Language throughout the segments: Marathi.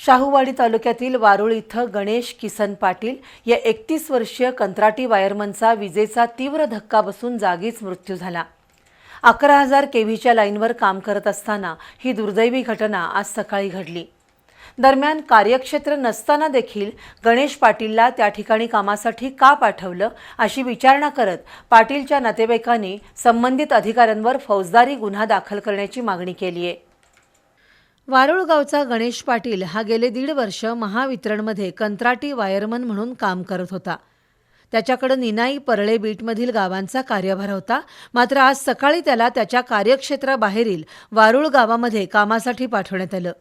शाहूवाडी तालुक्यातील वारुळ इथं गणेश किसन पाटील या एकतीस वर्षीय कंत्राटी वायरमनचा विजेचा तीव्र धक्का बसून जागीच मृत्यू झाला. अकरा हजार केव्हीच्या लाईनवर काम करत असताना ही दुर्दैवी घटना आज सकाळी घडली. दरम्यान कार्यक्षेत्र नसताना देखील गणेश पाटीलला त्या ठिकाणी कामासाठी का पाठवलं अशी विचारणा करत पाटीलच्या नातेवाईकांनी संबंधित अधिकाऱ्यांवर फौजदारी गुन्हा दाखल करण्याची मागणी केली आहे वारुळगावचा गणेश पाटील हा गेले दीड वर्ष महावितरणमध्ये कंत्राटी वायरमन म्हणून काम करत होता. त्याच्याकडे निनाई परळे बीटमधील गावांचा कार्यभार होता. मात्र आज सकाळी त्याला त्याच्या कार्यक्षेत्राबाहेरील वारुळ गावामध्ये कामासाठी पाठवण्यात आलं.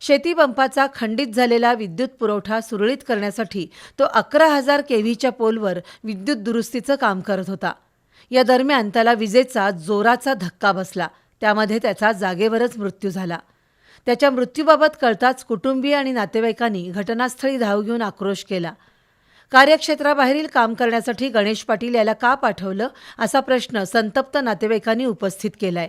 शेतीपंपाचा खंडित झालेला विद्युत पुरवठा सुरळीत करण्यासाठी तो अकरा हजार केव्हीच्या पोलवर विद्युत दुरुस्तीचं काम करत होता. या दरम्यान त्याला विजेचा जोराचा धक्का बसला. त्यामध्ये त्याचा जागेवरच मृत्यू झाला. त्याच्या मृत्यूबाबत कळताच कुटुंबीय आणि नातेवाईकांनी घटनास्थळी धाव घेऊन आक्रोश केला. कार्यक्षेत्राबाहेरील काम करण्यासाठी गणेश पाटील याला का पाठवलं असा प्रश्न संतप्त नातेवाईकांनी उपस्थित केलाय.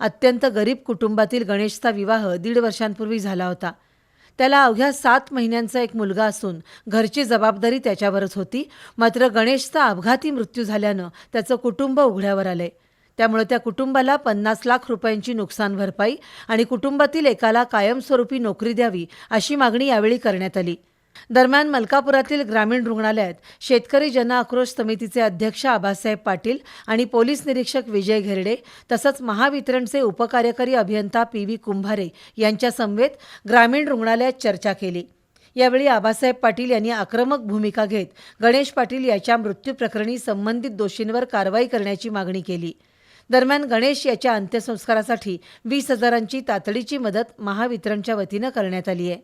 अत्यंत गरीब कुटुंबातील गणेशचा विवाह दीड वर्षांपूर्वी झाला होता. त्याला अवघ्या सात महिन्यांचा एक मुलगा असून घरची जबाबदारी त्याच्यावरच होती मात्र गणेशचा अपघाती मृत्यू झाल्यानं त्याचं कुटुंब उघड्यावर आलंय. त्यामुळे त्या कुटुंबाला पन्नास लाख रुपयांची नुकसान भरपाई आणि कुटुंबातील एकाला कायमस्वरूपी नोकरी द्यावी अशी मागणी यावेळी करण्यात आली. दरम्यान मलकापुरातील ग्रामीण रुग्णालयात शेतकरी जन आक्रोश समितीचे अध्यक्ष आबासाहेब पाटील आणि पोलीस निरीक्षक विजय घेरडे तसंच महावितरणचे उपकार्यकारी अभियंता पी व्ही कुंभारे यांच्या समवेत ग्रामीण रुग्णालयात चर्चा केली. यावेळी आबासाहेब पाटील यांनी आक्रमक भूमिका घेत गणेश पाटील याच्या मृत्यूप्रकरणी संबंधित दोषींवर कारवाई करण्याची मागणी केली. दरम्यान गणेश याच्या अंत्यसंस्कारासाठी वीस हजारांची तातडीची मदत महावितरणच्या वतीनं करण्यात आली आहे.